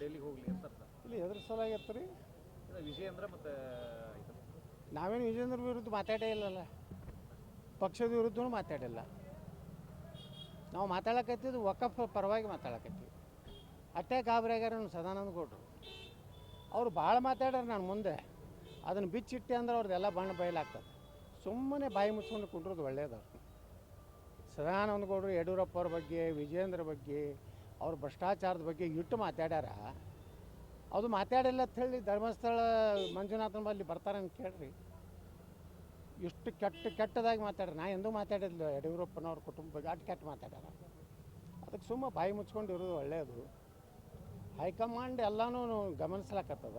ಡೆಲ್ಲಿಗೆ ಹೋಗ್ಲಿ ಅಂತ ಅರ್ಥ. ಇಲ್ಲಿ ಎದ್ರ ಸಲಾಗಿತ್ತು ರೀ ವಿಜಯೇಂದ್ರ ಮತ್ತು ನಾವೇನು ವಿಜೇಂದ್ರ ವಿರುದ್ಧ ಮಾತಾಡೇ ಇಲ್ಲಲ್ಲ. ಪಕ್ಷದ ವಿರುದ್ಧನೂ ಮಾತಾಡಿಲ್ಲ. ನಾವು ಮಾತಾಡಕತ್ತಿದ್ದು ವಕಫ್ ಪರವಾಗಿ ಮಾತಾಡಕತ್ತೀವಿ. ಅಟ್ಟೆ ಗಾಬರಿ ಆಗ್ಯಾರ ನಮ್ಮ ಸದಾನಂದ ಗೌಡ್ರು. ಅವ್ರು ಭಾಳ ಮಾತಾಡ್ಯಾರ ನಾನು ಮುಂದೆ. ಅದನ್ನು ಬಿಚ್ಚಿಟ್ಟೆ ಅಂದ್ರೆ ಅವ್ರದ್ದೆಲ್ಲ ಬಣ್ಣ ಬಯಲಾಗ್ತದೆ. ಸುಮ್ಮನೆ ಬಾಯಿ ಮುಚ್ಕೊಂಡು ಕುಂಡ್ರದು ಒಳ್ಳೇದು. ಸದಾನಂದ ಗೌಡರು ಯಡಿಯೂರಪ್ಪ ಅವ್ರ ಬಗ್ಗೆ ವಿಜೇಂದ್ರ ಬಗ್ಗೆ ಅವ್ರ ಭ್ರಷ್ಟಾಚಾರದ ಬಗ್ಗೆ ಇಟ್ಟು ಮಾತಾಡ್ಯಾರ. ಅದು ಮಾತಾಡಿಲ್ಲ ಅಂತ ಹೇಳಿ ಧರ್ಮಸ್ಥಳ ಮಂಜುನಾಥನ ಬಲ್ಲಿ ಬರ್ತಾರೆ ಅಂತ ಕೇಳ್ರಿ. ಇಷ್ಟು ಕೆಟ್ಟ ಕೆಟ್ಟದಾಗಿ ಮಾತಾಡ್ರಿ ನಾ ಎಂದೂ ಮಾತಾಡಿದ್ಲು, ಯಡಿಯೂರಪ್ಪನವ್ರ ಕುಟುಂಬ ಬಗ್ಗೆ ಅಟ್ ಕೆಟ್ಟ ಮಾತಾಡ್ಯಾರ. ಅದಕ್ಕೆ ಸುಮ್ಮ ಬಾಯಿ ಮುಚ್ಕೊಂಡು ಇರೋದು ಒಳ್ಳೆಯದು ಹೈಕಮಾಂಡ್ ಎಲ್ಲನೂ ಗಮನಿಸ್ಲಾಕತ್ತದ.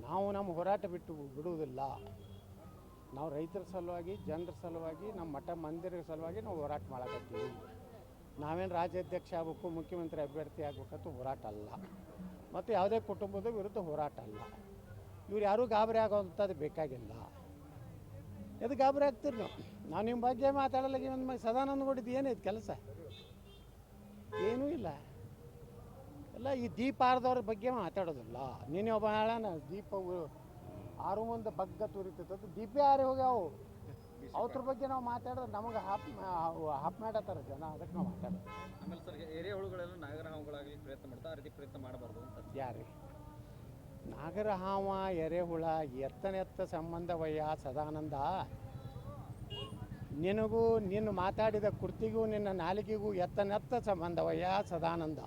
ನಾವು ನಮ್ಮ ಹೋರಾಟ ಬಿಟ್ಟು ಬಿಡುವುದಿಲ್ಲ. ನಾವು ರೈತರ ಸಲುವಾಗಿ, ಜನರ ಸಲುವಾಗಿ, ನಮ್ಮ ಮಠ ಮಂದಿರ ಸಲುವಾಗಿ ನಾವು ಹೋರಾಟ ಮಾಡಕತ್ತೀವಿ. ನಾವೇನು ರಾಜ್ಯಾಧ್ಯಕ್ಷ ಆಗಬೇಕು, ಮುಖ್ಯಮಂತ್ರಿ ಅಭ್ಯರ್ಥಿ ಆಗ್ಬೇಕಂತ ಹೋರಾಟ ಅಲ್ಲ. ಮತ್ತು ಯಾವುದೇ ಕುಟುಂಬದ ವಿರುದ್ಧ ಹೋರಾಟ ಅಲ್ಲ. ಇವ್ರು ಯಾರೂ ಗಾಬರಿ ಆಗೋವಂಥದ್ದು ಬೇಕಾಗಿಲ್ಲ. ಎದು ಗಾಬರಿ ಆಗ್ತೀರಿ ನೀವು? ನಾವು ನಿಮ್ಮ ಬಗ್ಗೆ ಮಾತಾಡಲ್ಲ ಒಂದು ಸದಾನಂದ ನೋಡಿದ್ದು ಏನೈತೆ ಕೆಲಸ? ಏನೂ ಇಲ್ಲ. ಎಲ್ಲ ಈ ದೀಪ ಆರ್ದವ್ರ ಬಗ್ಗೆ ಮಾತಾಡೋದಿಲ್ಲ. ನೀನೇ ಒಬ್ಬ ಹೇಳೋಣ ದೀಪ ಆರು ಮುಂದೆ ಬಗ್ಗ ತುರಿತೈತೆ. ದೀಪ ಯಾರು ಹೋಗ್ಯಾವು. ಅವ್ರ ಬಗ್ಗೆ ನಾವು ಮಾತಾಡಿದ್ರೆ ನಮಗೆ ಹಾಪ್ ಹಾಪ್ ಮಾಡತ್ತಾರ ಜನ ಅದಕ್ಕೆ ನಾವು ಮಾತಾಡೋದು. ಆಮೇಲೆ ಸರ್ ಎರೆಹುಳುಗಳೆಲ್ಲ ನಾಗರ ಹಾವುಗಳಾಗಲಿ ಪ್ರಯತ್ನ ಮಾಡ್ತಾ ಆ ರೀತಿ ಪ್ರಯತ್ನ ಮಾಡಬಾರ್ದು ಅಂತ. ಯಾರಿ ನಾಗರ ಹಾವ ಎರೆಹುಳ ಎತ್ತನೆತ್ತ ಸಂಬಂಧವಯ್ಯ ಸದಾನಂದ. ನಿನಗೂ ನಿನ್ನ ಮಾತಾಡಿದ ಕುರ್ತಿಗೂ ನಿನ್ನ ನಾಲಿಗೆಗೂ ಎತ್ತನೆತ್ತ ಸಂಬಂಧವಯ್ಯ ಸದಾನಂದ.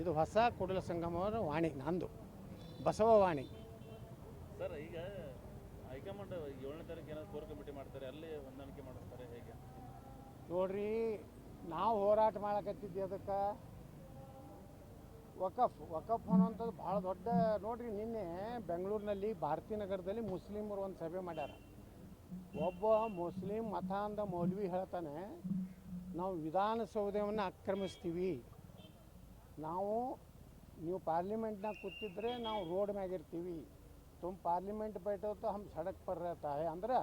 ಇದು ಹೊಸ ಕುಡಲ ಸಂಗಮ ವಾಣಿ ನಂದು. ಬಸವವಾಣಿ ಸರ್ ಈಗ ಹೈಕಮಾಂಡ್ ಏಳನೇ ತಾರೀಕು ಏನಾದ್ರು ಕೋರ್ ಮಾಡ್ತಾರೆ, ಅಲ್ಲಿ ಹೊಂದಾಣಿಕೆ ಮಾಡಿಸ್ತಾರೆ, ಹೇಗೆ? ನೋಡ್ರಿ, ನಾವು ಹೋರಾಟ ಮಾಡಕತ್ತಿದ್ವಿ ಅದಕ್ಕೆ. ವಕಫ್ ವಕಫ್ ಅನ್ನೋಂಥದ್ದು ಭಾಳ ದೊಡ್ಡ, ನೋಡ್ರಿ, ನಿನ್ನೆ ಬೆಂಗಳೂರಿನಲ್ಲಿ ಭಾರತೀಯ ನಗರದಲ್ಲಿ ಮುಸ್ಲಿಮರು ಒಂದು ಸಭೆ ಮಾಡ್ಯಾರ. ಒಬ್ಬ ಮುಸ್ಲಿಂ ಮತ ಅಂದ ಮೌಲ್ವಿ ಹೇಳ್ತಾನೆ, ನಾವು ವಿಧಾನಸೌಧವನ್ನು ಆಕ್ರಮಿಸ್ತೀವಿ. ನಾವು, ನೀವು ಪಾರ್ಲಿಮೆಂಟ್ನಾಗ ಕೂತಿದ್ರೆ ನಾವು ರೋಡ್ ಮ್ಯಾಗ ಇರ್ತೀವಿ ತುಮ್ ಪಾರ್ಲಿಮೆಂಟ್ बैठो तो हम सड़क पर रहता है ಅಂದ್ರೆ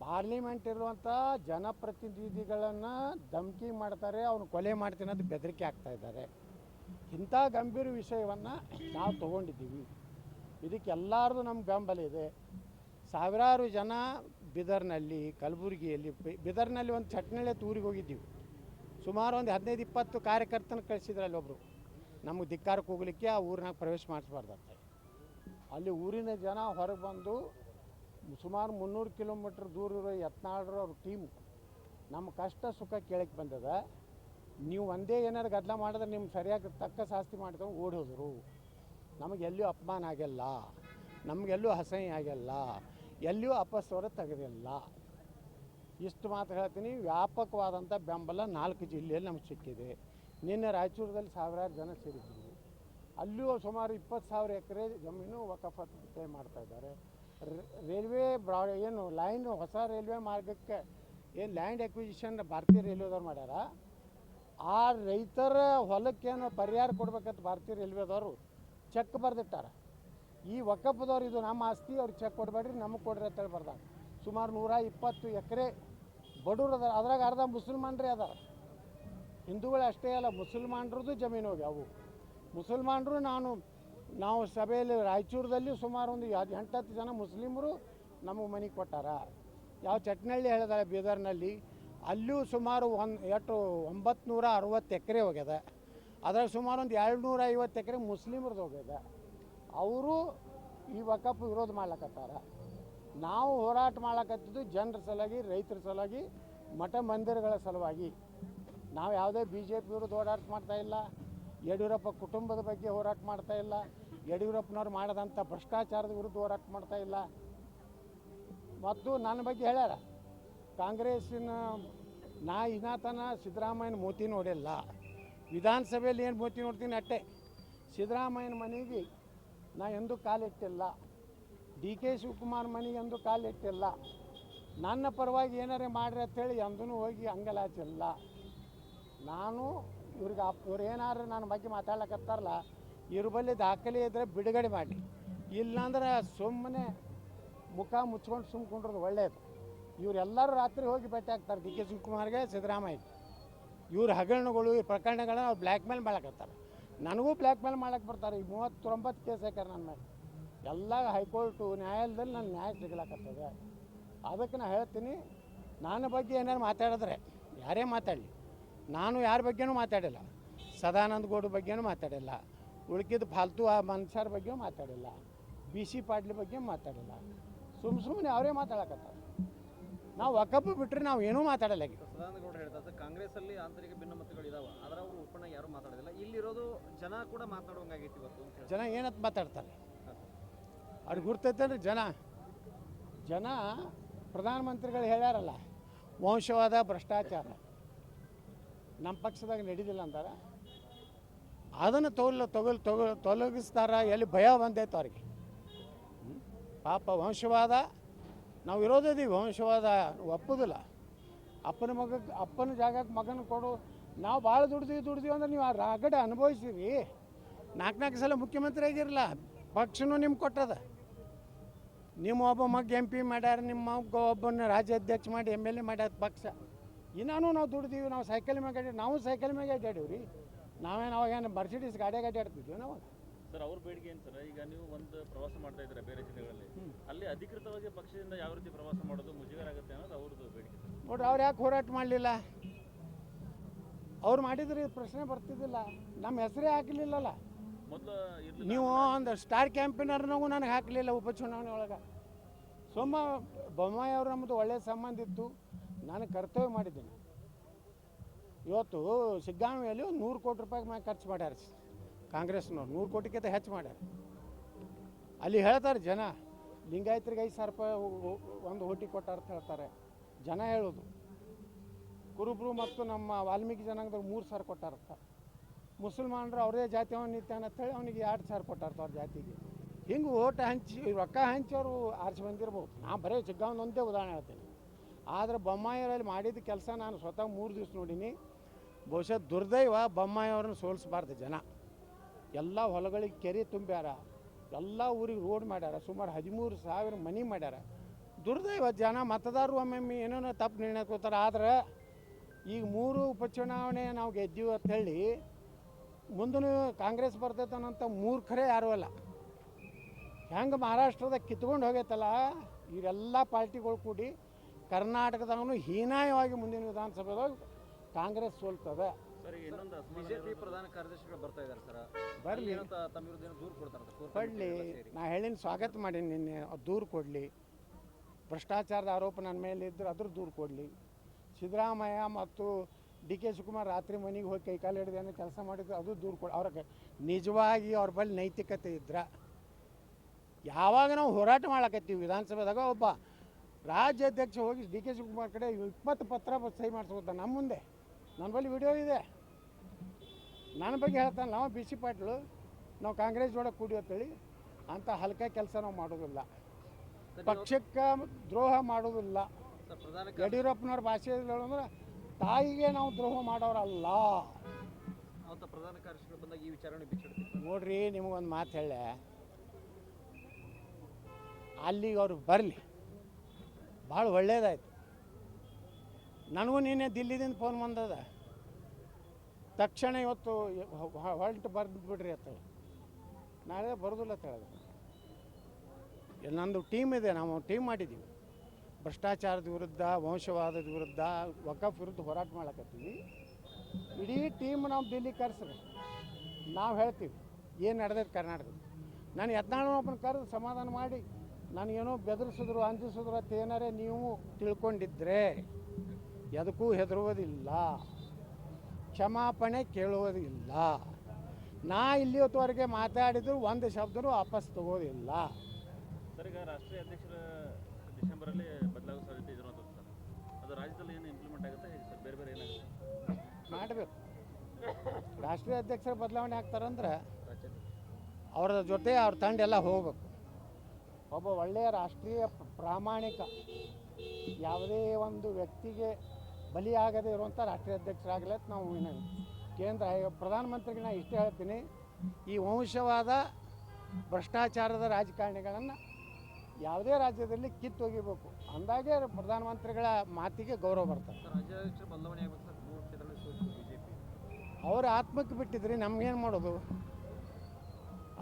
ಪಾರ್ಲಿಮೆಂಟ್ ಇರುವಂಥ ಜನಪ್ರತಿನಿಧಿಗಳನ್ನು ಧಮಕಿ ಮಾಡ್ತಾರೆ ಅವ್ನು ಕೊಲೆ ಮಾಡ್ತೀನಿ ಅಂತ ಬೆದರಿಕೆ ಆಗ್ತಾ ಇದ್ದಾರೆ ಇಂಥ ಗಂಭೀರ ವಿಷಯವನ್ನು ನಾವು ತೊಗೊಂಡಿದ್ದೀವಿ ಇದಕ್ಕೆ ಎಲ್ಲರದು ನಮ್ಮ ಬೆಂಬಲ ಇದೆ ಸಾವಿರಾರು ಜನ ಬಿದರ್ನಲ್ಲಿ ಕಲಬುರಗಿಯಲ್ಲಿ ಬಿ- ಬಿದರ್ನಲ್ಲಿ ಒಂದು ಚಟ್ನಳ್ಳಿ ಊರಿಗೆ ಹೋಗಿದ್ದೀವಿ ಸುಮಾರು ಒಂದು ಹದಿನೈದು ಇಪ್ಪತ್ತು ಕಾರ್ಯಕರ್ತನ ಕಳಿಸಿದ್ರು ಅಲ್ಲಿ ಒಬ್ಬರು ನಮಗೆ ಧಿಕ್ಕಾರಕ್ಕೆ ಹೋಗ್ಲಿಕ್ಕೆ ಆ ಊರಿನಾಗ ಪ್ರವೇಶ ಮಾಡಿಸ್ಬಾರ್ದಂತೆ ಅಲ್ಲಿ ಊರಿನ ಜನ ಹೊರಗೆ ಬಂದು ಸುಮಾರು ಮುನ್ನೂರು ಕಿಲೋಮೀಟ್ರ್ ದೂರ ಇರೋ ಯತ್ನಾಳ್ರ ಅವ್ರ ಟೀಮ್. ನಮ್ಮ ಕಷ್ಟ ಸುಖ ಕೇಳಕ್ಕೆ ಬಂದದ. ನೀವು ಒಂದೇ ಏನಾರು ಗದ್ದಲ ಮಾಡಿದ್ರೆ ನಿಮ್ಮ ಸರಿಯಾಗಿ ತಕ್ಕ ಶಾಸ್ತಿ ಮಾಡ್ಕೊಂಡು ಓಡಿ ಹೋದರು. ನಮಗೆ ಎಲ್ಲಿಯೂ ಅಪಮಾನ ಆಗಿಲ್ಲ. ನಮಗೆಲ್ಲೂ ಅಸಹ್ಯ ಆಗಿಲ್ಲ. ಎಲ್ಲಿಯೂ ಅಪಸ್ವರ ತೆಗೆದಿಲ್ಲ. ಇಷ್ಟು ಮಾತು ಹೇಳ್ತೀನಿ. ವ್ಯಾಪಕವಾದಂಥ ಬೆಂಬಲ ನಾಲ್ಕು ಜಿಲ್ಲೆಯಲ್ಲಿ ನಮ್ಗೆ ಸಿಕ್ಕಿದೆ. ನಿನ್ನೆ ರಾಯಚೂರದಲ್ಲಿ ಸಾವಿರಾರು ಜನ ಸೇರಿದ್ರು. ಅಲ್ಲಿಯೂ ಸುಮಾರು ಇಪ್ಪತ್ತು ಸಾವಿರ ಎಕರೆ ಜಮೀನು ವಕಫತ್ ಪೇ ಮಾಡ್ತಾ ಇದ್ದಾರೆ. ರೈಲ್ವೆ ಬ್ರಾ, ಏನು ಲೈನ್ ಹೊಸ ರೈಲ್ವೆ ಮಾರ್ಗಕ್ಕೆ ಏನು ಲ್ಯಾಂಡ್ ಎಕ್ವಿಜಿಷನ್ ಭಾರತೀಯ ರೈಲ್ವೆದವ್ರು ಮಾಡ್ಯಾರ? ಆ ರೈತರ ಹೊಲಕ್ಕೇನು ಪರಿಹಾರ ಕೊಡ್ಬೇಕಂತ ಭಾರತೀಯ ರೈಲ್ವೆದವರು ಚೆಕ್ ಬರೆದಿಟ್ಟಾರ. ಈ ವಕಫದವ್ರು ಇದು ನಮ್ಮ ಆಸ್ತಿ, ಅವ್ರಿಗೆ ಚೆಕ್ ಕೊಡಬೇಡ್ರಿ, ನಮಗೆ ಕೊಡ್ರಿ ಅಂತೇಳಿ ಬರ್ದಾರ. ಸುಮಾರು ನೂರ ಇಪ್ಪತ್ತು ಎಕರೆ ಬಡವ್ರು ಅದಾರ. ಅದ್ರಾಗ ಅರ್ಧ ಮುಸಲ್ಮಾನ್ರೇ ಅದಾರ. ಹಿಂದೂಗಳು ಅಷ್ಟೇ ಅಲ್ಲ, ಮುಸಲ್ಮಾನ್ರದ್ದು ಜಮೀನು ಹೋಗ್ಯಾವು ಮುಸಲ್ಮಾನರು ನಾನು, ನಾವು ಸಭೆಯಲ್ಲಿ ರಾಯಚೂರದಲ್ಲಿ ಸುಮಾರು ಒಂದು ಎಂಟತ್ತು ಜನ ಮುಸ್ಲಿಮರು ನಮಗೆ ಮನೆ ಕೊಟ್ಟಾರ. ಯಾವ ಚಟ್ನಳ್ಳಿ ಹೇಳಿದಾರೆ ಬೀದರ್ನಲ್ಲಿ, ಅಲ್ಲೂ ಸುಮಾರು ಒಂದು ಎಷ್ಟು ಒಂಬತ್ತು ನೂರ ಅರವತ್ತು ಎಕರೆ ಹೋಗ್ಯದ. ಅದರಲ್ಲಿ ಸುಮಾರು ಒಂದು ಎರಡು ನೂರ ಐವತ್ತು ಎಕರೆ ಮುಸ್ಲಿಮ್ರದ್ದು ಹೋಗ್ಯದ. ಅವರು ಈ ವಕಪ್ ವಿರೋಧ ಮಾಡ್ಲಕತ್ತಾರ. ನಾವು ಹೋರಾಟ ಮಾಡ್ಲಕತ್ತಿದ್ದು ಜನರ ಸಲುವಾಗಿ, ರೈತರ ಸಲುವಾಗಿ, ಮಠ ಮಂದಿರಗಳ ಸಲುವಾಗಿ. ನಾವು ಯಾವುದೇ ಬಿ ಜೆ ಪಿ ವಿರುದ್ಧ ಓಡಾಟ ಮಾಡ್ತಾ ಇಲ್ಲ. ಯಡಿಯೂರಪ್ಪ ಕುಟುಂಬದ ಬಗ್ಗೆ ಹೋರಾಟ ಮಾಡ್ತಾ ಇಲ್ಲ. ಯಡಿಯೂರಪ್ಪನವ್ರು ಮಾಡಿದಂಥ ಭ್ರಷ್ಟಾಚಾರದ ವಿರುದ್ಧ ಹೋರಾಟ ಮಾಡ್ತಾ ಇಲ್ಲ. ಮತ್ತು ನನ್ನ ಬಗ್ಗೆ ಹೇಳ್ಯಾರ, ಕಾಂಗ್ರೆಸ್ಸಿನ ನಾ ಇನಾತನ ಸಿದ್ದರಾಮಯ್ಯನ ಮೋತಿ ನೋಡಿಲ್ಲ. ವಿಧಾನಸಭೆಯಲ್ಲಿ ಏನು ಮೋತಿ ನೋಡ್ತೀನಿ ಅಟ್ಟೆ. ಸಿದ್ದರಾಮಯ್ಯನ ಮನೆಗೆ ನಾ ಎಂದೂ ಕಾಲಿಟ್ಟಿಲ್ಲ ಡಿ ಕೆ ಶಿವಕುಮಾರ್ ಮನೆಗೆ ಎಂದೂ ಕಾಲಿಟ್ಟಿಲ್ಲ ನನ್ನ ಪರವಾಗಿ ಏನಾರೇ ಮಾಡ್ರಿ ಅಂತೇಳಿ ಎಂದೂ ಹೋಗಿ ಅಂಗಲಾಚಿಲ್ಲ. ನಾನು ಇವ್ರಿಗೆ ಇವ್ರು ಏನಾದ್ರು ನನ್ನ ಬಗ್ಗೆ ಮಾತಾಡ್ಲಕತ್ತಾರಲ್ಲ, ಇವ್ರ ಬಳಿ ದಾಖಲೆ ಇದ್ರೆ ಬಿಡುಗಡೆ ಮಾಡಿ ಇಲ್ಲಾಂದ್ರೆ ಸುಮ್ಮನೆ ಮುಖ ಮುಚ್ಕೊಂಡು ಸುಮ್ಕೊಂಡ್ರದು ಒಳ್ಳೆಯದು ಇವರೆಲ್ಲರೂ ರಾತ್ರಿ ಹೋಗಿ ಭೇಟಿ ಆಗ್ತಾರೆ ಡಿ ಕೆ ಶಿವಕುಮಾರ್ಗೆ ಸಿದ್ದರಾಮಯ್ಯ. ಇವ್ರ ಹಗರಣಗಳು ಈ ಪ್ರಕರಣಗಳನ್ನ ಅವ್ರು ಬ್ಲ್ಯಾಕ್ ಮೇಲ್ ಮಾಡಕತ್ತಾರೆ ನನಗೂ ಬ್ಲ್ಯಾಕ್ ಮೇಲ್ ಮಾಡಕ್ಕೆ ಬರ್ತಾರೆ. ಈ ಮೂವತ್ತೊಂಬತ್ತು ಕೇಸ್ ಹಾಕ್ಯಾರ ನನ್ನ ಮೇಲೆ. ಎಲ್ಲ ಹೈಕೋರ್ಟು, ನ್ಯಾಯಾಲಯದಲ್ಲಿ ನನ್ನ ನ್ಯಾಯ ಸಿಗ್ಲಾಕತ್ತದೆ. ಅದಕ್ಕೆ ನಾನು ಹೇಳ್ತೀನಿ, ನನ್ನ ಬಗ್ಗೆ ಏನಾರು ಮಾತಾಡಿದ್ರೆ ಯಾರೇ ಮಾತಾಡಲಿ. ನಾನು ಯಾರ ಬಗ್ಗೆನೂ ಮಾತಾಡಿಲ್ಲ. ಸದಾನಂದ ಗೌಡ ಬಗ್ಗೆನೂ ಮಾತಾಡಿಲ್ಲ. ಉಳ್ಕಿದ ಫಾಲ್ತು ಆ ಮನುಷ್ಯರ ಬಗ್ಗೆ ಮಾತಾಡಿಲ್ಲ. ಬಿ ಸಿ ಪಾಟ್ಲಿ ಬಗ್ಗೆ ಮಾತಾಡಿಲ್ಲ. ಸುಮ್ ಸುಮ್ಮನೆ ಅವರೇ ಮಾತಾಡಕತ್ತಾರೆ. ನಾವು ಒಕ್ಕಪ್ಪ ಬಿಟ್ಟರೆ ನಾವು ಏನೂ ಮಾತಾಡಲ್ಲ ಸದಾನಂದಗೌಡ ಸದಾನಂದ ಗೌಡ ಹೇಳ್ತಾರೆ ಕಾಂಗ್ರೆಸ್ ಅಲ್ಲಿ ಆಂತರಿಕ ಭಿನ್ನಮತಗಳು ಇದಾವೆ. ಅದರ ಓಪನ್ ಯಾರು ಮಾತಾಡೋದಿಲ್ಲ. ಇಲ್ಲಿರೋದು ಜನ ಕೂಡ ಮಾತಾಡುವಂಗಾಗೈತಿ ಇವತ್ತು ಜನ ಏನಂತ ಮಾತಾಡ್ತಾರೆ? ಅವ್ರಿಗೆ ಅಂದ್ರೆ ಜನ. ಜನ ಪ್ರಧಾನಮಂತ್ರಿಗಳು ಹೇಳ್ಯಾರಲ್ಲ ವಂಶವಾದ ಭ್ರಷ್ಟಾಚಾರ. ನಮ್ಮ ಪಕ್ಷದಾಗ ನಡೀದಿಲ್ಲ ಅಂತಾರೆ. ಅದನ್ನು ತೊಗೊಲ್ ತೊಗೊಲ್ ತೊಗ ತೊಲಗಿಸ್ತಾರ, ಎಲ್ಲಿ ಭಯ ಬಂದೈತೆ ಅವ್ರಿಗೆ. ಪಾಪ ವಂಶವಾದ, ನಾವು ಇರೋದಿದ್ದೀವಿ ವಂಶವಾದ ಒಪ್ಪೋದಿಲ್ಲ. ಅಪ್ಪನ ಮಗ, ಅಪ್ಪನ ಜಾಗಕ್ಕೆ ಮಗನ ಕೊಡು, ನಾವು ಭಾಳ ದುಡ್ದೀವಿ ದುಡ್ದೀವಿ ಅಂದ್ರೆ ನೀವು ಆ ರಾಗಡೆ ಅನುಭವಿಸಿರಿ ನಾಲ್ಕು ನಾಲ್ಕು ಸಲ ಮುಖ್ಯಮಂತ್ರಿ ಆಗಿರಲ್ಲ ಪಕ್ಷನೂ ನಿಮ್ಗೆ ಕೊಟ್ಟದ. ನಿಮ್ಮ ಒಬ್ಬ ಮಗ ಎಂ ಪಿ ಮಾಡ್ಯಾರ, ನಿಮ್ಮ ಒಬ್ಬನ ರಾಜ್ಯಾಧ್ಯಕ್ಷ ಮಾಡಿ ಎಂ ಎಲ್ ಎ ಮಾಡ್ಯಾರ ಪಕ್ಷ. ಇನ್ನೂ ನಾವು ದುಡಿದೀವಿ ನಾವು ಸೈಕಲ್ ಮ್ಯಾಗ ಅಡ್ಯಾಡಿ ನಾವು ಸೈಕಲ್ ಮ್ಯಾಗೆ ಅಡ್ಡಾಡೀವಿ ರೀ ನಾವೇನು ಅವಾಗೇನು ಮರ್ಸಿಡೀಸ್ ಗಾಡಿಯಾಗ ಅಡ್ಡಾಡ್ತಿದ್ವಿ ನಾವು. ಸರ್ ಅವ್ರ ಬೇಡಿಕೆ ಏನು ಸರ್? ಈಗ ನೀವು ಒಂದು ಪ್ರವಾಸ ಮಾಡ್ತಾ ಇದ್ದೀರಾ ಬೇರೆ ಜಿಲ್ಲೆಗಳಲ್ಲಿ. ಅಲ್ಲಿ ಅಧಿಕೃತವಾಗಿ ಪಕ್ಷದಿಂದ ಯಾವ ರೀತಿ ಪ್ರವಾಸ ಮಾಡೋದು ಮುಜುಗರ ಆಗುತ್ತೆ ಅನ್ನೋದು ಅವ್ರದ್ದು ಬೇಡಿಕೆ ನೋಡ್ರಿ ಅವ್ರು ಯಾಕೆ ಹೋರಾಟ ಮಾಡಲಿಲ್ಲ? ಅವ್ರು ಮಾಡಿದ್ರೆ ಪ್ರಶ್ನೆ ಬರ್ತಿದ್ದಿಲ್ಲ. ನಮ್ಮ ಹೆಸರೇ ಹಾಕಲಿಲ್ಲಲ್ಲ. ಮೊದಲು ನೀವು ಒಂದು ಸ್ಟಾರ್ ಕ್ಯಾಂಪಿನರ್ನಾಗೂ ನನಗೆ ಹಾಕಲಿಲ್ಲ ಉಪಚುನಾವಣೆ ಒಳಗೆ. ಸೋಮ ಬೊಮ್ಮಾಯಿ ಅವರು ನಮ್ಮದು ಒಳ್ಳೆಯ ಸಂಬಂಧ ಇತ್ತು. ನಾನು ಕರ್ತವ್ಯ ಮಾಡಿದ್ದೀನಿ. ಇವತ್ತು ಸಿಗ್ಗಾಂವಿಯಲ್ಲಿ ಒಂದು ನೂರು ಕೋಟಿ ರೂಪಾಯಿ ಮ್ಯಾಗೆ ಖರ್ಚು ಮಾಡ್ಯಾರ ಕಾಂಗ್ರೆಸ್ನವ್ರು. ನೂರು ಕೋಟಿಗಿಂತ ಹೆಚ್ಚು ಮಾಡ್ಯಾರ. ಅಲ್ಲಿ ಹೇಳ್ತಾರೆ ಜನ, ಲಿಂಗಾಯತ್ರಿಗೆ ಐದು ಸಾವಿರ ರೂಪಾಯಿ ಒಂದು ಹೋಟಿ ಅಂತ ಹೇಳ್ತಾರೆ. ಜನ ಹೇಳೋದು, ಕುರುಬರು ಮತ್ತು ನಮ್ಮ ವಾಲ್ಮೀಕಿ ಜನಾಂಗದವ್ರು ಮೂರು ಸಾವಿರ ಕೊಟ್ಟಾರಂತ ಮುಸಲ್ಮಾನರು ಅವರೇ ಜಾತಿ, ಅವನು ಅಂತ ಅಂತೇಳಿ ಅವನಿಗೆ ಎರಡು ಸಾವಿರ ಕೊಟ್ಟಾರ ಅವ್ರ ಜಾತಿಗೆ. ಹಿಂಗೆ ಓಟ್ ಹಂಚಿ, ರೊಕ್ಕ ಹಂಚಿ ಅವರು ಆರಿಸಿ ಬಂದಿರ್ಬೋದು. ನಾ ಬರೀ ಚಿಕ್ಕವನ್ ಒಂದೇ ಉದಾಹರಣೆ ಹೇಳ್ತೀನಿ. ಆದರೆ ಬೊಮ್ಮಾಯಿಯವರಲ್ಲಿ ಮಾಡಿದ ಕೆಲಸ ನಾನು ಸ್ವತಃ ಮೂರು ದಿವಸ ನೋಡೀನಿ. ಬಹುಶಃ ದುರ್ದೈವ ಬೊಮ್ಮಾಯಿಯವ್ರನ್ನ ಸೋಲಿಸಬಾರ್ದು ಜನ. ಎಲ್ಲ ಹೊಲಗಳಿಗೆ ಕೆರೆ ತುಂಬ್ಯಾರ. ಎಲ್ಲ ಊರಿಗೆ ರೋಡ್ ಮಾಡ್ಯಾರ. ಸುಮಾರು ಹದಿಮೂರು ಸಾವಿರ ಮನೆ ಮಾಡ್ಯಾರ. ದುರ್ದೈವ ಜನ, ಮತದಾರರು ಒಮ್ಮೊಮ್ಮೆ ಏನೇನೋ ತಪ್ಪು ನಿರ್ಣಯ ಆದ್ರೆ ಈಗ ಮೂರು ಉಪಚುನಾವಣೆ ನಾವು ಗೆದ್ದೀವಿ ಅಂತ ಹೇಳಿ ಮುಂದೂ ಕಾಂಗ್ರೆಸ್ ಬರ್ತೈತೆ ಅನ್ನೋಂಥ ಮೂರ್ಖರೇ ಯಾರೂ ಅಲ್ಲ. ಹೆಂಗೆ ಮಹಾರಾಷ್ಟ್ರದಾಗ ಕಿತ್ಕೊಂಡು ಹೋಗೈತಲ್ಲ, ಇವರೆಲ್ಲ ಪಾರ್ಟಿಗಳು ಕೂಡಿ ಕರ್ನಾಟಕದಾಗೂ ಹೀನಾಯವಾಗಿ ಮುಂದಿನ ವಿಧಾನಸಭೆದಾಗ ಕಾಂಗ್ರೆಸ್ ಸೋಲ್ತದೆ. ಸರ್ ಈಗ ಇನ್ನೊಂದು ಬಿಜೆಪಿ ಪ್ರಧಾನ ಕಾರ್ಯದರ್ಶಿಗಳು ಬರ್ತಾ ಇದ್ದಾರೆ ಸರ್. ಬರ್ಲಿ. ದೂರು ಕೊಡಲಿ. ನಾ ಹೇಳಿನ ಸ್ವಾಗತ ಮಾಡೀನಿ ನಿನ್ನೆ. ಅದು ದೂರು ಕೊಡಲಿ. ಭ್ರಷ್ಟಾಚಾರದ ಆರೋಪ ನನ್ನ ಮೇಲೆ ಇದ್ರೆ ಅದ್ರ ದೂರು ಕೊಡಲಿ. ಸಿದ್ದರಾಮಯ್ಯ ಮತ್ತು ಡಿ ಕೆ ಶಿವಕುಮಾರ್ ರಾತ್ರಿ ಮನೆಗೆ ಹೋಗಿ ಕೈಕಾಲು ಹಿಡಿದು ಏನೋ ಕೆಲಸ ಮಾಡಿದ್ರು ಅದು ದೂರು ಕೊಡ ಅವ್ರಿಗೆ ನಿಜವಾಗಿ ಅವ್ರ ಬಳಿ ನೈತಿಕತೆ ಇದ್ರೆ. ಯಾವಾಗ ನಾವು ಹೋರಾಟ ಮಾಡಕತ್ತೀವಿ ವಿಧಾನಸಭೆದಾಗ ಒಬ್ಬ ರಾಜ್ಯಾಧ್ಯಕ್ಷ ಹೋಗಿ ಡಿ ಕೆ ಶಿವಕುಮಾರ್ ಕಡೆ ಇಪ್ಪತ್ತು ಪತ್ರ ಸಹಿ ಮಾಡಿಸ್ಕೊತ ನಮ್ಮ ಮುಂದೆ. ನನ್ನ ಬಳಿ ವಿಡಿಯೋ ಇದೆ. ನನ್ನ ಬಗ್ಗೆ ಹೇಳ್ತಾನೆ ನಾವು ಬಿ ಸಿ ಪಾಟ್ಲು ನಾವು ಕಾಂಗ್ರೆಸ್ ಜೋಡ ಕೂಡಿ ಅಂತೇಳಿ ಅಂಥ ಹಲ್ಕ ಕೆಲಸ ನಾವು ಮಾಡೋದಿಲ್ಲ. ಪಕ್ಷಕ್ಕೆ ದ್ರೋಹ ಮಾಡೋದಿಲ್ಲ. ಯಡಿಯೂರಪ್ಪನವ್ರ ಭಾಷೆಯಲ್ಲಿ ಹೇಳಂದ್ರೆ ತಾಯಿಗೆ ನಾವು ದ್ರೋಹ ಮಾಡೋರಲ್ಲ. ಪ್ರಧಾನ ಕಾರ್ಯದರ್ಶಿಗಳು ಬಂದಾಗ ಈ ವಿಚಾರಣೆ ನೋಡ್ರಿ ನಿಮಗೊಂದು ಮಾತು ಹೇಳ ಅಲ್ಲಿಗೆ ಅವ್ರು ಬರಲಿ. ಭಾಳ ಒಳ್ಳೇದಾಯ್ತು. ನನಗೂ ನೀನೇ ದಿಲ್ಲಿದಿಂದ ಫೋನ್ ಬಂದದ. ತಕ್ಷಣ ಇವತ್ತು ಹೊಲ್ಟ್ ಬರ್ದು ಬಿಡ್ರಿ ಅಂತ ನಾಳೆ ಬರೋದಿಲ್ಲ ಅಂತ ನಂದು ಟೀಮ್ ಇದೆ, ನಾವು ಟೀಮ್ ಮಾಡಿದ್ದೀವಿ. ಭ್ರಷ್ಟಾಚಾರದ ವಿರುದ್ಧ, ವಂಶವಾದದ ವಿರುದ್ಧ ವಕಫ್ ವಿರುದ್ಧ ಹೋರಾಟ ಮಾಡಕತ್ತೀವಿ. ಇಡೀ ಟೀಮ್ ನಾವು ದಿಲ್ಲಿ ಕರೆಸ್ರಿ. ನಾವು ಹೇಳ್ತೀವಿ, ಏನು ನಡೆದೈತೆ ಕರ್ನಾಟಕದ ನಾನು ಒಬ್ಬನ ಕರೆದು ಸಮಾಧಾನ ಮಾಡಿ. ನನಗೇನೋ ಬೆದರಿಸಿದ್ರು ಅಂಜಿಸಿದ್ರು ಅಂತ ಏನಾರೇ ನೀವು ತಿಳ್ಕೊಂಡಿದ್ರೆ ಎದಕ್ಕೂ ಹೆದರುವುದಿಲ್ಲ. ಕ್ಷಮಾಪಣೆ ಕೇಳುವುದಿಲ್ಲ. ನಾ ಇಲ್ಲಿವತ್ತುವರೆಗೆ ಮಾತಾಡಿದ್ರು ಒಂದು ಶಬ್ದನೂ ವಾಪಸ್ ತಗೋದಿಲ್ಲ. ಸರ್ ಈಗ ರಾಷ್ಟ್ರೀಯ ಅಧ್ಯಕ್ಷರ ಡಿಸೆಂಬರಲ್ಲಿ ಬದಲಾಗೋ ಸಾಧ್ಯತೆ ಸರ್ ಅದು ರಾಜ್ಯದಲ್ಲಿ ಏನು ಇಂಪ್ಲಿಮೆಂಟ್ ಆಗುತ್ತೆ? ಹೇಗೆ ಸರ್? ಬೇರೆ ಬೇರೆ ಏನಾಗುತ್ತೆ? ಮಾಡಬೇಕು. ರಾಷ್ಟ್ರೀಯ ಅಧ್ಯಕ್ಷರ ಬದಲಾವಣೆ ಆಗ್ತಾರಂದ್ರೆ ಅವರ ಜೊತೆ ಅವ್ರ ತಂಡ ಎಲ್ಲ ಹೋಗ್ಬೇಕು. ಒಬ್ಬ ಒಳ್ಳೆಯ ರಾಷ್ಟ್ರೀಯ ಪ್ರಾಮಾಣಿಕ ಯಾವುದೇ ಒಂದು ವ್ಯಕ್ತಿಗೆ ಬಲಿಯಾಗದೇ ಇರುವಂಥ ರಾಷ್ಟ್ರೀಯ ಅಧ್ಯಕ್ಷರಾಗಲಿ ಅಂತ ನಾವು ಕೇಂದ್ರ ಪ್ರಧಾನಮಂತ್ರಿಗೆ ನಾನು ಇಷ್ಟೇ ಹೇಳ್ತೀನಿ. ಈ ವಂಶವಾದ ಭ್ರಷ್ಟಾಚಾರದ ರಾಜಕಾರಣಿಗಳನ್ನು ಯಾವುದೇ ರಾಜ್ಯದಲ್ಲಿ ಕಿತ್ತೊಗಿಬೇಕು. ಅಂದಾಗೆ ಪ್ರಧಾನಮಂತ್ರಿಗಳ ಮಾತಿಗೆ ಗೌರವ ಬರ್ತದೆ. ಅವ್ರ ಆತ್ಮಕ್ಕೆ ಬಿಟ್ಟಿದ್ರಿ ನಮ್ಗೇನು ಮಾಡೋದು?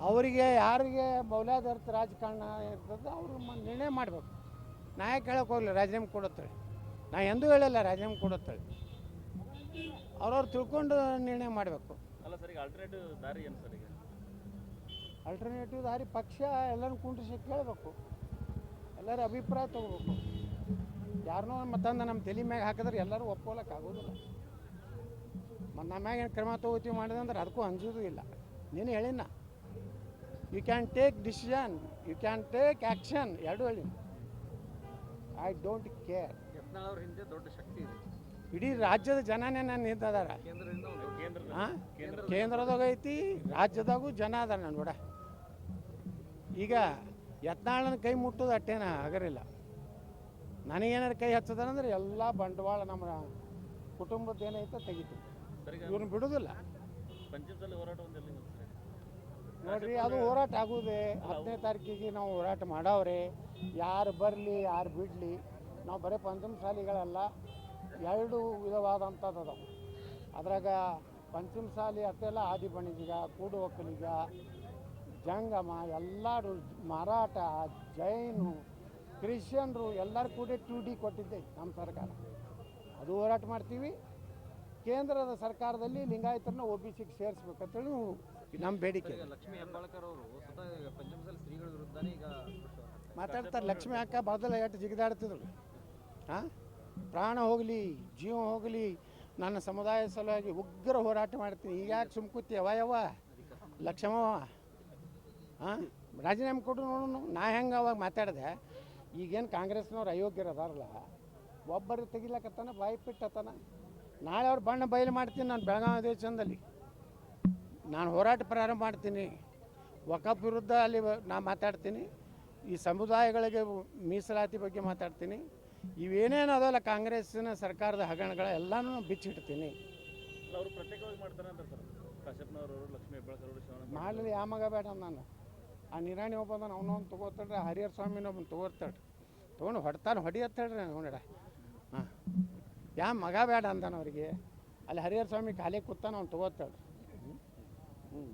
ಅವರಿಗೆ ಯಾರಿಗೆ ಮೌಲ್ಯಾಧಾರಿತ ರಾಜಕಾರಣ ಇರ್ತದೆ ಅವರು ನಿರ್ಣಯ ಮಾಡಬೇಕು. ನಾ ಯಾಕೆ ಹೇಳಕ್ಕೆ ಹೋಗಲಿ ರಾಜೀನಾಮೆ ಕೊಡುತ್ತೇಳಿ. ನಾ ಎಂದೂ ಹೇಳಲ್ಲ ರಾಜೀನಾಮೆ ಕೊಡುತ್ತೇಳಿ. ಅವ್ರವ್ರು ತಿಳ್ಕೊಂಡು ನಿರ್ಣಯ ಮಾಡಬೇಕು. ಅಲ್ಲ ಸರ್ ಈಗ ಆಲ್ಟರ್ನೇಟಿವ್ ದಾರಿ ಏನು ಸರ್ ಈಗ? ಅಲ್ಟರ್ನೇಟಿವ್ ದಾರಿ ಪಕ್ಷ ಎಲ್ಲರೂ ಕುಂಡ್ರಿಸಿ ಕೇಳಬೇಕು. ಎಲ್ಲರ ಅಭಿಪ್ರಾಯ ತಗೋಬೇಕು. ಯಾರನ್ನೋ ಮತ್ತೊಂದು ನಮ್ಮ ತಲೆ ಮ್ಯಾಗ ಹಾಕಿದ್ರೆ ಎಲ್ಲರೂ ಒಪ್ಕೊಳಕ್ಕೆ ಆಗೋದಿಲ್ಲ. ಮತ್ತು ನಮ್ಮ ಮ್ಯಾಗ ಏನು ಕ್ರಮ ತಗೋತೀವಿ ಮಾಡಿದೆ ಅಂದ್ರೆ ಅದಕ್ಕೂ ಅಂಜೋದು ಇಲ್ಲ. ನೀನು ಹೇಳಿನ you can take decision you can take action ಎರಡು ಹೇಳಿ. ಐ ಡೋಂಟ್ ಕೇರ್ ಯತ್ನಾಳ್ ಅವ್ರ ಹಿಂದೆ ದೊಡ್ಡ ಶಕ್ತಿ ಇದೆ. ಇಡೀ ರಾಜ್ಯದ ಜನನೇ ನನ್ನ ನಿಂತದಾರ ಹಾಂ? ಕೇಂದ್ರದಾಗ ಐತಿ ರಾಜ್ಯದಾಗೂ ಜನ ಅದಾರ ನನ್ನ ನೋಡ ಈಗ ಯತ್ನಾಳನ ಕೈ ಮುಟ್ಟೋದು ಅಟ್ಟೇನ ಆಗರಿಲ್ಲ. ನನಗೇನಾರು ಕೈ ಹಚ್ಚದಂದ್ರೆ ಎಲ್ಲ ಬಂಡವಾಳ ನಮ್ಮ ಕುಟುಂಬದ ಏನೈತೆ ತೆಗಿತು ಇವ್ರನ್ನ ಬಿಡೋದಿಲ್ಲ. ಪಂಚಾಯತ್ ಹೋರಾಟ ನೋಡ್ರಿ, ಅದು ಹೋರಾಟ ಆಗುದೆ. ಹತ್ತನೇ ತಾರೀಕಿಗೆ ನಾವು ಹೋರಾಟ ಮಾಡವ್ರೆ. ಯಾರು ಬರಲಿ, ಯಾರು ಬಿಡಲಿ, ನಾವು ಬರೀ ಪಂಚಮಸಾಲಿಗಳಲ್ಲ. ಎರಡು ವಿಧವಾದಂಥದ್ದು ಅದಾವೆ. ಅದ್ರಾಗ ಪಂಚಮಸಾಲಿ ಅತ್ತೆಲ್ಲ ಆದಿ ಕೂಡು ಒಕ್ಕಲಿಗ ಜಂಗಮ, ಎಲ್ಲರೂ ಮರಾಠ, ಜೈನು, ಕ್ರಿಶ್ಚಿಯನ್ರು ಎಲ್ಲರೂ ಕೂಡ ಟು ಡಿ ಕೊಟ್ಟಿದ್ದೆ ನಮ್ಮ ಸರ್ಕಾರ. ಅದು ಹೋರಾಟ ಮಾಡ್ತೀವಿ. ಕೇಂದ್ರದ ಸರ್ಕಾರದಲ್ಲಿ ಲಿಂಗಾಯತರನ್ನ ಒ ಬಿ ಸಿಗೆ ಸೇರಿಸ್ಬೇಕಂತೇಳಿ ನಮ್ಮ ಬೇಡಿಕೆ ಲಕ್ಷ್ಮಿ ಹೆಬ್ಬಾಳ್ಕರ್ ಅವರು ವಿರುದ್ಧನೇ ಈಗ ಮಾತಾಡ್ತಾರೆ ಲಕ್ಷ್ಮಿ ಅಕ್ಕ ಬದಲ ಎಷ್ಟು ಜಿಗಿದಾಡ್ತಿದ್ರು. ಹಾಂ ಪ್ರಾಣ ಹೋಗಲಿ ಜೀವ ಹೋಗಲಿ ನನ್ನ ಸಮುದಾಯ ಸಲುವಾಗಿ ಉಗ್ರ ಹೋರಾಟ ಮಾಡ್ತೀನಿ. ಈಗ ಯಾಕೆ ಸುಮ್ಕೂತಿ ಅವ ಯಾವ ಲಕ್ಷ್ಮವ ಹಾಂ ರಾಜೀನಾಮೆ ಕೊಡು ನೋಡೋನು ನಾ ಹೆಂಗೆ ಅವಾಗ ಮಾತಾಡಿದೆ? ಈಗೇನು ಕಾಂಗ್ರೆಸ್ನವ್ರು ಅಯೋಗ್ಯರ ಅದಾರಲ್ಲ ಒಬ್ಬರು ತೆಗಿಲಕತ್ತಾನ ಬಾಯಿ ಪಿಟ್ಟತ್ತಾನ. ನಾಳೆ ಅವ್ರು ಬಣ್ಣ ಬಯಲು ಮಾಡ್ತೀನಿ ನಾನು ಬೆಳಗಾವಿ ದೇಶದಲ್ಲಿ. ನಾನು ಹೋರಾಟ ಪ್ರಾರಂಭ ಮಾಡ್ತೀನಿ. ವಕಫ್ ವಿರುದ್ಧ ಅಲ್ಲಿ ನಾ ಮಾತಾಡ್ತೀನಿ. ಈ ಸಮುದಾಯಗಳಿಗೆ ಮೀಸಲಾತಿ ಬಗ್ಗೆ ಮಾತಾಡ್ತೀನಿ. ಇವೇನೇನು ಅದಲ್ಲ ಕಾಂಗ್ರೆಸ್ಸಿನ ಸರ್ಕಾರದ ಹಗರಣಗಳ ಎಲ್ಲನೂ ಬಿಚ್ಚಿಡ್ತೀನಿ. ಮಾಡಲಿ ಯಾ ಮಗ ಬೇಡ ನಾನು. ಆ ನಿರಾಣಿ ಒಬ್ಬನ ಅವನೊಂದು ತೊಗೋತಾಡ್ರಿ ಹರಿಹರ ಸ್ವಾಮಿನ ಒಬ್ಬನ ತೊಗೋತಾಡ್ರಿ ತೊಗೊಂಡು ಹೊಡ್ತಾನೆ ಹೊಡಿಯತ್ತಾಡ್ರಿ ನೋಡ ಹಾಂ. ಯಾ ಮಗ ಬೇಡ ಅಂದಾನ ಅವರಿಗೆ. ಅಲ್ಲಿ ಹರಿಹರ ಸ್ವಾಮಿ ಖಾಲಿ ಕೂತಾನ ಅವ್ನು ತೊಗೋತಾಡ್ರಿ হুম